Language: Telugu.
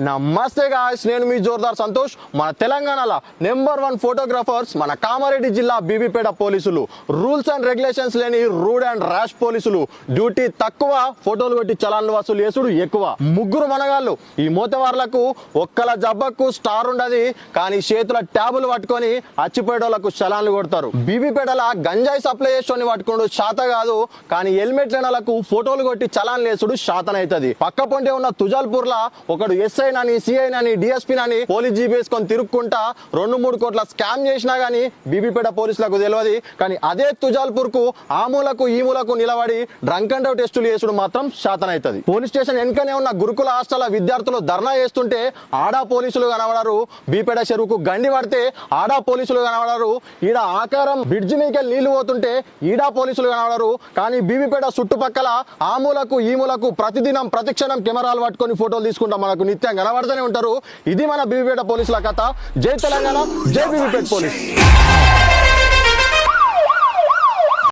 నమస్తే గాయస్ నేను మీ జోర్దార్ సంతోష్. మన తెలంగాణలో నెంబర్ వన్ ఫోటోగ్రాఫర్స్ మన కామారెడ్డి జిల్లా బీబీపేట పోలీసులు. రూల్స్ అండ్ రెగ్యులేషన్స్ లేని రూడ్ అండ్ ర్యాష్ పోలీసులు. డ్యూటీ తక్కువ ఫోటోలు కొట్టి చలాన్లు వసూలు చేసుడు ఎక్కువ. ముగ్గురు మనగాళ్ళు ఈ మోతవార్లకు ఒక్కల జబ్బకు స్టార్ ఉండదు కానీ చేతుల ట్యాబులు పట్టుకొని అచ్చిపోయేటోళ్ళకు చలాన్లు కొడతారు. బీబీపేటల గంజాయి సప్లై చేసుకొని పట్టుకోడు శాత కాదు కానీ హెల్మెట్ లేనలకు ఫోటోలు కొట్టి చలాన్ లేసుడు శాతం పక్క పొంటే ఉన్న తుజాల్పూర్ లా ఒకడు S I Nani C I D S P police GB వేసుకొని తిరుక్కుంటా రెండు మూడు కోట్ల స్కామ్ చేసినా గానీ బీబీపేట పోలీసులకు తెలియదు కానీ అదే తుజాల్పూర్కు ఆ మూలకు ఈ మూలకు నిలబడి డ్రంక్ అండ్ టెస్టులు చేసుడు మాత్రం శాతం పోలీస్ స్టేషన్ వెనుకనే ఉన్న గురుకుల హాస్టల్ విద్యార్థులు ధర్నా చేస్తుంటే ఆడా పోలీసులు కనబడరు. బీపేట చెరువుకు గండి పడితే ఆడా పోలీసులు కనబడరు. ఈడ ఆకారం బ్రిడ్జి మీదకి నీళ్ళు పోతుంటే ఈడా పోలీసులు కనబడరు. కానీ బీబీపేట చుట్టుపక్కల ఆ మూలకు ఈ మూలకు ప్రతిదినం ప్రతిక్షణం కెమెరాలు పట్టుకొని ఫోటోలు తీసుకుంటాం మనకు నిత్యం కనబడుతూనే ఉంటారు. ఇది మన బీబీపేట పోలీసుల కథ. జై తెలంగాణ జై బీబీపేట పోలీస్.